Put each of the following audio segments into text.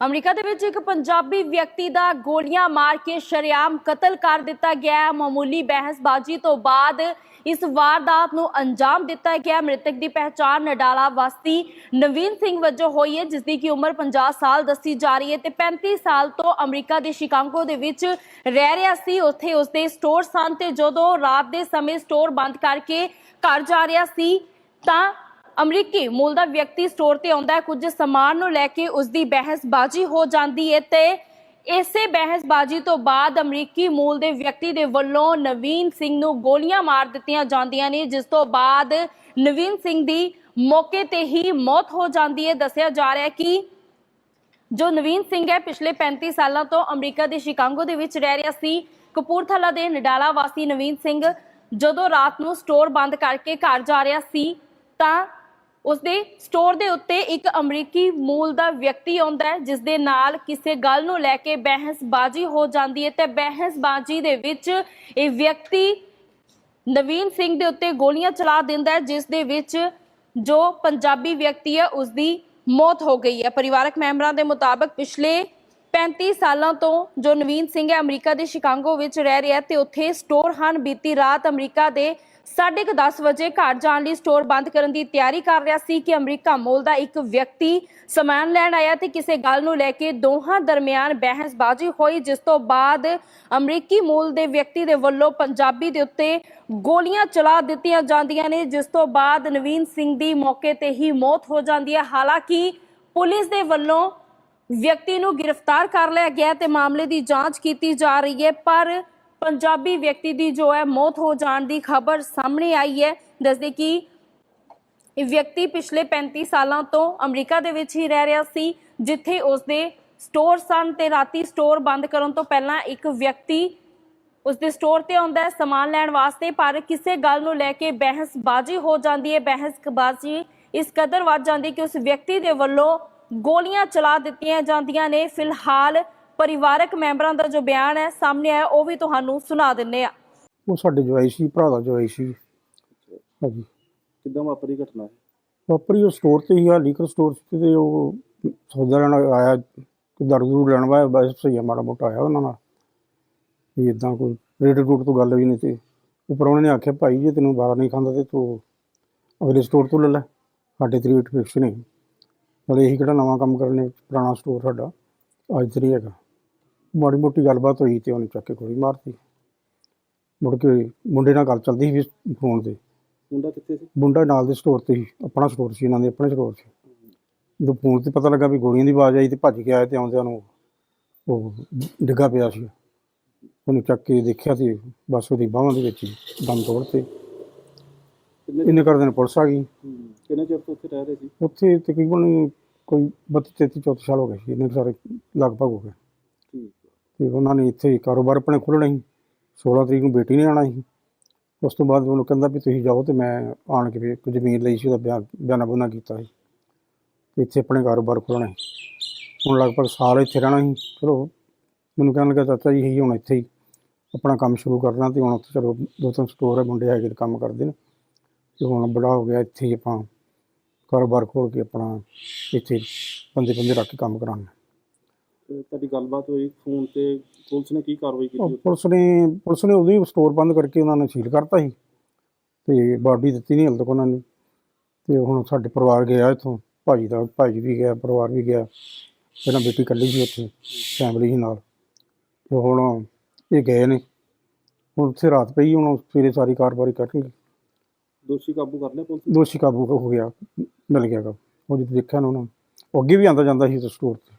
America ਦੇ ਵਿੱਚ ਇੱਕ ਪੰਜਾਬੀ ਵਿਅਕਤੀ ਦਾ ਗੋਲੀਆਂ ਮਾਰ ਕੇ ਸ਼ਰੇਆਮ ਕਤਲ ਕਰ ਦਿੱਤਾ ਗਿਆ ਹੈ। ਮਾਮੂਲੀ ਬਹਿਸਬਾਜ਼ੀ ਤੋਂ ਬਾਅਦ ਇਸ ਵਾਰਦਾਤ ਨੂੰ ਅੰਜਾਮ ਦਿੱਤਾ ਗਿਆ ਮ੍ਰਿਤਕ ਦੀ ਪਹਿਚਾਣ ਨਡਾਲਾ ਵਾਸੀ ਨਵੀਨ ਸਿੰਘ ਵਜੋਂ ਹੋਈ ਹੈ ਜਿਸ ਦੀ ਕੀ ਉਮਰ 50 ਸਾਲ ਦੱਸੀ ਜਾ ਰਹੀ ਹੈ ਤੇ 35 ਸਾਲ ਤੋਂ ਅਮਰੀਕਾ ਦੇ ਸ਼ਿਕਾਗੋ ਦੇ ਵਿੱਚ ਰਹਿ ਰਿਹਾ ਸੀ ਉੱਥੇ ਉਸਦੇ ਸਟੋਰ ਸਨ ਤੇ ਜਦੋਂ ਰਾਤ ਦੇ ਸਮੇਂ ਸਟੋਰ ਬੰਦ ਕਰਕੇ ਘਰ ਜਾ ਰਿਹਾ ਸੀ ਤਾਂ ਅਮਰੀਕੀ ਮੂਲ ਦਾ ਵਿਅਕਤੀ ਸਟੋਰ ਤੇ ਆਉਂਦਾ ਹੈ। ਕੁਝ ਸਮਾਨ ਨੂੰ ਲੈ ਕੇ ਉਸ ਦੀ ਬਹਿਸਬਾਜ਼ੀ ਹੋ ਜਾਂਦੀ ਹੈ ਤੇ ਇਸੇ ਬਹਿਸਬਾਜ਼ੀ ਤੋਂ ਬਾਅਦ ਅਮਰੀਕੀ ਮੂਲ ਦੇ ਵਿਅਕਤੀ ਦੇ ਵੱਲੋਂ ਨਵੀਨ ਸਿੰਘ ਨੂੰ ਗੋਲੀਆਂ ਮਾਰ ਦਿੱਤੀਆਂ ਜਾਂਦੀਆਂ ਨੇ, ਜਿਸ ਤੋਂ ਬਾਅਦ ਨਵੀਨ ਸਿੰਘ ਦੀ ਮੌਕੇ ਤੇ ਹੀ ਮੌਤ ਹੋ ਜਾਂਦੀ ਹੈ। ਦੱਸਿਆ ਜਾ ਰਿਹਾ ਹੈ ਕਿ ਜੋ ਨਵੀਨ ਸਿੰਘ ਹੈ, ਪਿਛਲੇ 35 ਸਾਲਾਂ ਤੋਂ ਅਮਰੀਕਾ ਦੇ ਸ਼ਿਕਾਗੋ ਦੇ ਵਿੱਚ ਰਹਿ ਰਿਹਾ ਸੀ। ਕਪੂਰਥਲਾ ਦੇ ਨਡਾਲਾ ਵਾਸੀ ਨਵੀਨ ਸਿੰਘ ਜਦੋਂ ਰਾਤ ਨੂੰ ਸਟੋਰ ਬੰਦ ਕਰਕੇ ਘਰ ਜਾ ਰਿਹਾ ਸੀ, ਤਾਂ ਉਸਦੇ ਸਟੋਰ ਦੇ ਉੱਤੇ ਇੱਕ ਅਮਰੀਕੀ ਮੂਲ ਦਾ ਵਿਅਕਤੀ ਆਉਂਦਾ ਹੈ ਜਿਸ ਦੇ ਨਾਲ ਕਿਸੇ ਗੱਲ ਨੂੰ ਲੈ ਕੇ ਬਹਿਸਬਾਜ਼ੀ ਹੋ ਜਾਂਦੀ ਹੈ ਤੇ ਬਹਿਸਬਾਜ਼ੀ ਦੇ ਵਿੱਚ ਇਹ ਵਿਅਕਤੀ ਨਵੀਨ ਸਿੰਘ ਦੇ ਉੱਤੇ ਗੋਲੀਆਂ ਚਲਾ ਦਿੰਦਾ ਹੈ, ਜਿਸ ਦੇ ਵਿੱਚ ਜੋ ਪੰਜਾਬੀ ਵਿਅਕਤੀ ਹੈ ਉਸ ਦੀ ਮੌਤ ਹੋ ਗਈ ਹੈ। ਪਰਿਵਾਰਕ ਮੈਂਬਰਾਂ ਦੇ ਮੁਤਾਬਕ ਪਿਛਲੇ 35 ਸਾਲਾਂ ਤੋਂ ਜੋ ਨਵੀਨ ਸਿੰਘ ਹੈ, ਅਮਰੀਕਾ ਦੇ ਸ਼ਿਕਾਗੋ ਵਿੱਚ ਰਹਿ ਰਿਹਾ ਤੇ ਉੱਥੇ ਸਟੋਰ ਹਨ। ਬੀਤੀ ਰਾਤ ਅਮਰੀਕਾ ਦੇ 10:30 ਵਜੇ ਘਰ ਜਾਣ ਲਈ ਸਟੋਰ ਬੰਦ ਕਰਨ ਦੀ ਤਿਆਰੀ ਕਰ ਰਿਹਾ ਸੀ ਕਿ ਅਮਰੀਕਾ ਮੂਲ ਦਾ ਇੱਕ ਵਿਅਕਤੀ ਸਮਾਨ ਲੈਣ ਆਇਆ ਤੇ ਕਿਸੇ ਗੱਲ ਨੂੰ ਲੈ ਕੇ ਦੋਹਾਂ ਦਰਮਿਆਨ ਬਹਿਸਬਾਜ਼ੀ ਹੋਈ, ਜਿਸ ਤੋਂ ਬਾਅਦ ਅਮਰੀਕੀ ਮੂਲ ਦੇ ਵਿਅਕਤੀ ਦੇ ਵੱਲੋਂ ਪੰਜਾਬੀ ਦੇ ਉੱਤੇ ਗੋਲੀਆਂ ਚਲਾ ਦਿੱਤੀਆਂ ਜਾਂਦੀਆਂ ਨੇ, ਜਿਸ ਤੋਂ ਬਾਅਦ ਨਵੀਨ ਸਿੰਘ ਦੀ ਮੌਕੇ ਤੇ ਹੀ ਮੌਤ ਹੋ ਜਾਂਦੀ ਹੈ। ਹਾਲਾਂਕਿ ਪੁਲਿਸ ਦੇ ਵੱਲੋਂ ਵਿਅਕਤੀ ਨੂੰ ਗ੍ਰਿਫਤਾਰ ਕਰ ਲਿਆ ਗਿਆ ਤੇ ਮਾਮਲੇ ਦੀ ਜਾਂਚ ਕੀਤੀ ਜਾ ਰਹੀ ਹੈ, ਪਰ ਪੰਜਾਬੀ ਵਿਅਕਤੀ ਦੀ ਜੋ ਹੈ ਮੌਤ ਹੋ ਜਾਣ ਦੀ ਖਬਰ ਸਾਹਮਣੇ ਆਈ ਹੈ, ਦੱਸਦੇ ਕਿ ਇਹ ਵਿਅਕਤੀ ਪਿਛਲੇ 35 ਸਾਲਾਂ ਤੋਂ ਅਮਰੀਕਾ ਦੇ ਵਿੱਚ ਹੀ ਰਹਿ ਰਿਹਾ ਸੀ, ਜਿੱਥੇ ਉਸਦੇ ਸਟੋਰ ਸਨ ਤੇ ਰਾਤੀ ਸਟੋਰ ਬੰਦ ਕਰਨ ਤੋਂ ਪਹਿਲਾਂ ਇੱਕ ਵਿਅਕਤੀ ਉਸਦੇ ਸਟੋਰ ਤੇ ਆਉਂਦਾ ਸਮਾਨ ਲੈਣ ਵਾਸਤੇ, ਪਰ ਕਿਸੇ ਗੱਲ ਨੂੰ ਲੈ ਕੇ ਬਹਿਸਬਾਜ਼ੀ ਹੋ ਜਾਂਦੀ ਹੈ। ਬਹਿਸਬਾਜ਼ੀ ਇਸ ਕਦਰ ਵੱਧ ਜਾਂਦੀ ਕਿ ਉਸ ਵਿਅਕਤੀ ਦੇ ਵੱਲੋਂ ਗੋਲੀਆਂ ਚਲਾ ਦਿੱਤੀਆਂ ਜਾਂਦੀਆਂ ਨੇ। ਫਿਲਹਾਲ ਪਰਿਵਾਰਕ ਮੈਂਬਰਾਂ ਦਾ ਜੋ ਬਿਆਨ ਹੈ ਸਾਹਮਣੇ ਆਇਆ ਉਹ ਵੀ ਤੁਹਾਨੂੰ ਸੁਣਾ ਦਿੰਨੇ ਆ। ਉਹ ਸਾਡੇ ਜਵਾਈ ਸੀ ਭਰਾ ਦਾ ਜਵਾਈ ਸੀ। ਹਾਂਜੀ। ਕਿੱਦਾਂ ਵਾਪਰੀ ਘਟਨਾ? ਵਾਪਰੀ ਉਹ ਸਟੋਰ ਤੇ ਹੀ ਆ ਲੀਕਰ ਸਟੋਰ ਤੇ ਤੇ ਉਹ ਸੌਦਾ ਲੈਣ ਆਇਆ ਕਿ ਦਾਰੂ ਦੂਰੂ ਲੈਣ ਵਾਇਆ ਬਸ ਸਹੀ ਆ ਮਾੜਾ ਮੋਟਾ ਆਇਆ ਉਹਨਾਂ ਨਾਲ। ਵੀ ਇਦਾਂ ਕੋਈ ਰੇਟ ਰੂਟ ਤੋਂ ਗੱਲ ਵੀ ਨਹੀਂ ਤੇ ਉੱਪਰ ਉਹਨਾਂ ਨੇ ਆਖਿਆ ਭਾਈ ਜੇ ਤੈਨੂੰ ਬਾਰਾ ਨਹੀਂ ਖਾਂਦਾ ਤੇ ਤੂੰ ਅਗਲੇ ਸਟੋਰ ਤੋਂ ਲੈ ਲੈ ਸਾਡੇ ਤੇ ਰੇਟ ਫਿਕਸ ਨਹੀਂ ਨਾਲੇ ਇਹੀ ਕਿਹੜਾ ਨਵਾਂ ਕੰਮ ਕਰਨੇ ਪੁਰਾਣਾ ਸਟੋਰ ਸਾਡਾ ਅੱਜ ਤੇ ਨਹੀਂ ਹੈਗਾ। ਮਾੜੀ ਮੋਟੀ ਗੱਲਬਾਤ ਹੋਈ ਤੇ ਉਹਨੇ ਚੱਕ ਕੇ ਗੋਲੀ ਮਾਰਤੀ। ਮੁੜ ਕੇ ਮੁੰਡੇ ਨਾਲ ਗੱਲ ਚੱਲਦੀ ਸੀ ਫੋਨ ਤੇ। ਮੁੰਡਾ ਕਿੱਥੇ ਸੀ? ਮੁੰਡਾ ਨਾਲ ਦੇ ਸਟੋਰ ਤੇ ਸੀ ਆਪਣਾ ਸਟੋਰ ਸੀ ਇਹਨਾਂ ਦੇ ਆਪਣੇ ਸਟੋਰ ਸੀ। ਜਦੋਂ ਫੋਨ ਤੇ ਪਤਾ ਲੱਗਾ ਵੀ ਗੋਲੀਆਂ ਦੀ ਆਵਾਜ਼ ਆਈ ਤੇ ਭੱਜ ਕੇ ਆਏ ਤੇ ਆਉਂਦਿਆਂ ਨੂੰ ਉਹ ਡਿੱਗਾ ਪਿਆ ਸੀ। ਉਹਨੂੰ ਚੱਕ ਕੇ ਦੇਖਿਆ ਤੇ ਬਸ ਉਹਦੀ ਬਾਹਾਂ ਦੇ ਵਿੱਚ ਹੀ ਦਮ ਤੋੜਤੇ। ਕਿੰਨੇ ਇੰਨੇ ਕਰਦੇ ਨੇ ਪੁਲਿਸ ਆ ਗਈ। ਕਿੰਨੇ ਚਿਰ ਤੋਂ ਉੱਥੇ ਰਹਿ ਰਹੇ ਸੀ? ਉੱਥੇ ਤਕਰੀਬਨ ਕੋਈ 32 33 34 ਸਾਲ ਹੋ ਗਏ ਸੀ। ਇੰਨੇ ਸਾਰੇ ਲਗਭਗ ਹੋ ਗਏ। ਤੇ ਉਹਨਾਂ ਨੇ ਇੱਥੇ ਕਾਰੋਬਾਰ ਆਪਣੇ ਖੋਲ੍ਹਣਾ ਸੀ। 16 ਤਰੀਕ ਨੂੰ ਬੇਟੀ ਨੇ ਆਉਣਾ ਸੀ। ਉਸ ਤੋਂ ਬਾਅਦ ਉਹਨੂੰ ਕਹਿੰਦਾ ਵੀ ਤੁਸੀਂ ਜਾਓ ਤੇ ਮੈਂ ਆਣ ਕੇ ਵੀ ਕੁਝ ਜ਼ਮੀਨ ਲਈ ਸੀ, ਉਹਦਾ ਬਿਆਨ ਬਿਆਨਾ ਬੁਨਾ ਕੀਤਾ ਸੀ। ਤੇ ਇੱਥੇ ਆਪਣੇ ਕਾਰੋਬਾਰ ਖੋਲ੍ਹਣਾ ਸੀ। ਹੁਣ ਲਗਭਗ ਸਾਲ ਇੱਥੇ ਰਹਿਣਾ ਸੀ। ਚਲੋ, ਮੈਨੂੰ ਕਹਿਣ ਲੱਗਾ, ਚਾਚਾ ਜੀ ਇਹੀ ਹੁਣ ਇੱਥੇ ਹੀ ਆਪਣਾ ਕੰਮ ਸ਼ੁਰੂ ਕਰਨਾ ਤੇ ਹੁਣ ਉੱਥੇ ਚਲੋ ਦੋ ਤਿੰਨ ਸਟੋਰ ਹੈ ਮੁੰਡੇ ਹੈਗੇ ਕੰਮ ਕਰਦੇ ਨੇ। ਤੇ ਹੁਣ ਬੜਾ ਹੋ ਗਿਆ, ਇੱਥੇ ਹੀ ਆਪਾਂ ਕਾਰੋਬਾਰ ਖੋਲ੍ਹ ਕੇ ਆਪਣਾ ਇੱਥੇ ਬੰਦੇ ਬੰਦੇ ਰੱਖ ਕੇ ਕੰਮ ਕਰਾਉਣਾ। ਤੁਹਾਡੀ ਗੱਲਬਾਤ ਹੋਈ ਫੋਨ ਤੇ ਪੁਲਿਸ ਨੇ ਕੀ ਕਾਰਵਾਈ ਕੀਤੀ? ਪੁਲਿਸ ਨੇ ਪੁਲਿਸ ਨੇ ਉਦੋਂ ਹੀ ਸਟੋਰ ਬੰਦ ਕਰਕੇ ਉਹਨਾਂ ਨੇ ਸੀਲ ਕਰਤਾ ਸੀ ਤੇ ਬਾਡੀ ਦਿੱਤੀ ਨਹੀਂ ਹਲ ਤੱਕ ਉਹਨਾਂ ਨੇ। ਤੇ ਹੁਣ ਸਾਡੇ ਪਰਿਵਾਰ ਗਿਆ ਇੱਥੋਂ ਭਾਜੀ ਦਾ ਭਾਜੀ ਵੀ ਗਿਆ ਪਰਿਵਾਰ ਵੀ ਗਿਆ। ਪਹਿਲਾਂ ਬੇਟੀ ਇਕੱਲੀ ਸੀ ਉੱਥੇ ਫੈਮਿਲੀ ਸੀ ਨਾਲ। ਤੇ ਹੁਣ ਇਹ ਗਏ ਨੇ। ਹੁਣ ਉੱਥੇ ਰਾਤ ਪਈ ਹੁਣ ਸਵੇਰੇ ਸਾਰੀ ਕਾਰਵਾਈ ਕਰਨਗੇ ਦੋਸ਼ੀ ਕਾਬੂ ਕਰ ਲਿਆ ਪੁਲਿਸ ਦੋਸ਼ੀ ਕਾਬੂ ਹੋ ਗਿਆ ਮਿਲ ਗਿਆ ਗਾ ਉਹ ਜਦੋਂ ਦੇਖਿਆ ਨਾ ਉਹਨਾਂ ਉਹ ਅੱਗੇ ਵੀ ਆਂਦਾ ਜਾਂਦਾ ਸੀ ਸਟੋਰ ਤੇ।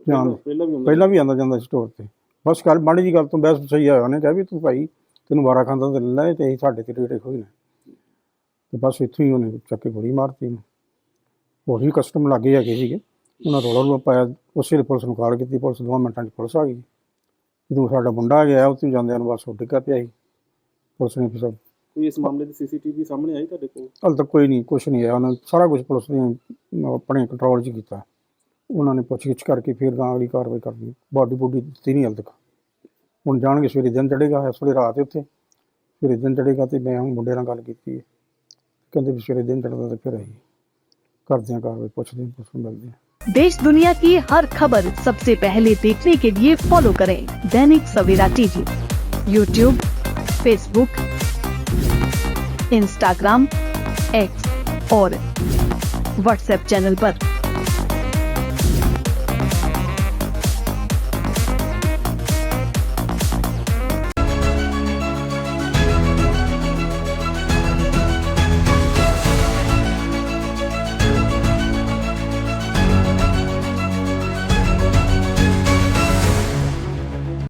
ਪਹਿਲਾਂ ਵੀ ਹੁੰਦਾ ਪਹਿਲਾਂ ਵੀ ਆਂਦਾ ਜਾਂਦਾ ਸੀ ਸਟੋਰ ਤੇ। ਬਸ ਗੱਲ ਮਾੜੀ ਜੀ ਗੱਲ ਤੋਂ ਬਹਿਸ ਸਹੀ ਆਇਆ ਉਹਨੇ ਕਿਹਾ ਵੀ ਤੂੰ ਭਾਈ ਤੈਨੂੰ ਵਾਰਾ ਖਾਂਦਾ ਤੇ ਲੈ ਤੇ ਅਸੀਂ ਸਾਡੇ ਤੇ ਰੇਟ ਹੋਈ ਨੇ। ਤੇ ਬਸ ਇੱਥੋਂ ਹੀ ਉਹਨੇ ਚੱਕ ਕੇ ਗੋਲੀ ਮਾਰਤੀ ਉਹਨੂੰ। ਹੋਰ ਵੀ ਕਸਟਮ ਲੱਗੇ ਹੈਗੇ ਸੀਗੇ। ਉਹਨਾਂ ਰੋਲਾ ਰੋਲਾ ਪਾਇਆ ਉਸੇ ਵੇਲੇ ਪੁਲਿਸ ਨੂੰ ਕਾਲ ਕੀਤੀ ਪੁਲਿਸ ਦੋ ਮਿੰਟਾਂ 'ਚ ਪੁਲਿਸ ਆ ਗਈ। ਜਦੋਂ ਸਾਡਾ ਮੁੰਡਾ ਗਿਆ ਉੱਥੇ ਜਾਂਦਿਆਂ ਨੂੰ ਬਸ ਉਹ ਡਿੱਗਾ ਪਿਆ ਸੀ। ਪੁਲਿਸ ਨੇ ਫਿਰ ਕੋਈ ਇਸ ਮਾਮਲੇ ਦੀ ਸੀਸੀਟੀਵੀ ਸਾਹਮਣੇ ਆਈ ਤੁਹਾਡੇ ਕੋਲ? ਹਾਲੇ ਤੱਕ ਕੋਈ ਨਹੀਂ ਕੁਝ ਨਹੀਂ ਆਇਆ। ਉਹਨਾਂ ਸਾਰਾ ਕੁਝ ਪੁਲਿਸ ਨੇ ਆਪਣੇ ਕੰਟਰੋਲ 'ਚ ਕੀਤਾ। ਉਹਨਾਂ ਨੇ ਪੁੱਛਗਿੱਛ ਕਰਕੇ ਫਿਰ ਗਾਂ ਅਗਲੀ ਕਾਰਵਾਈ ਕਰਨੀ ਬਾਡੀ ਬੁੱਡੀ ਦਿੱਤੀ ਨਹੀਂ ਹਾਲੇ ਤੱਕ ਹੁਣ ਜਾਣਗੇ ਸਵੇਰੇ ਦਿਨ ਚੜੇਗਾ ਇਸ ਵੇਲੇ ਰਾਤ ਹੈ ਉੱਥੇ ਸਵੇਰੇ ਦਿਨ ਚੜੇਗਾ ਤੇ ਮੈਂ ਹੁਣ ਮੁੰਡੇ ਨਾਲ ਗੱਲ ਕੀਤੀ ਹੈ ਕਹਿੰਦੇ ਵੀ ਸਵੇਰੇ ਦਿਨ ਚੜਦਾ ਤੇ ਫਿਰ ਆਈ ਕਰਦੇ ਹਾਂ ਕਾਰਵਾਈ ਪੁੱਛਦੇ ਹਾਂ ਪੁਲਿਸ ਨੂੰ ਮਿਲਦੇ ਹਾਂ देश दुनिया की हर खबर सबसे पहले देखने के लिए फॉलो करें Dainik Savera TV YouTube Facebook Instagram X और व्हाट्सएप चैनल पर।